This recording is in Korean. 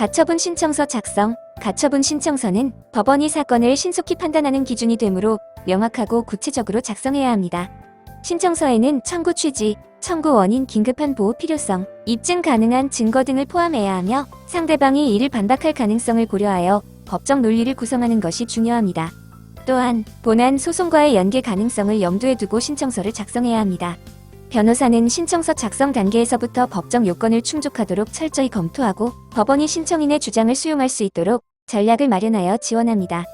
가처분 신청서 작성. 가처분 신청서는 법원이 사건을 신속히 판단하는 기준이 되므로 명확하고 구체적으로 작성해야 합니다. 신청서에는 청구 취지, 청구 원인, 긴급한 보호 필요성, 입증 가능한 증거 등을 포함해야 하며 상대방이 이를 반박할 가능성을 고려하여 법적 논리를 구성하는 것이 중요합니다. 또한 본안 소송과의 연계 가능성을 염두에 두고 신청서를 작성해야 합니다. 변호사는 신청서 작성 단계에서부터 법정 요건을 충족하도록 철저히 검토하고 법원이 신청인의 주장을 수용할 수 있도록 전략을 마련하여 지원합니다.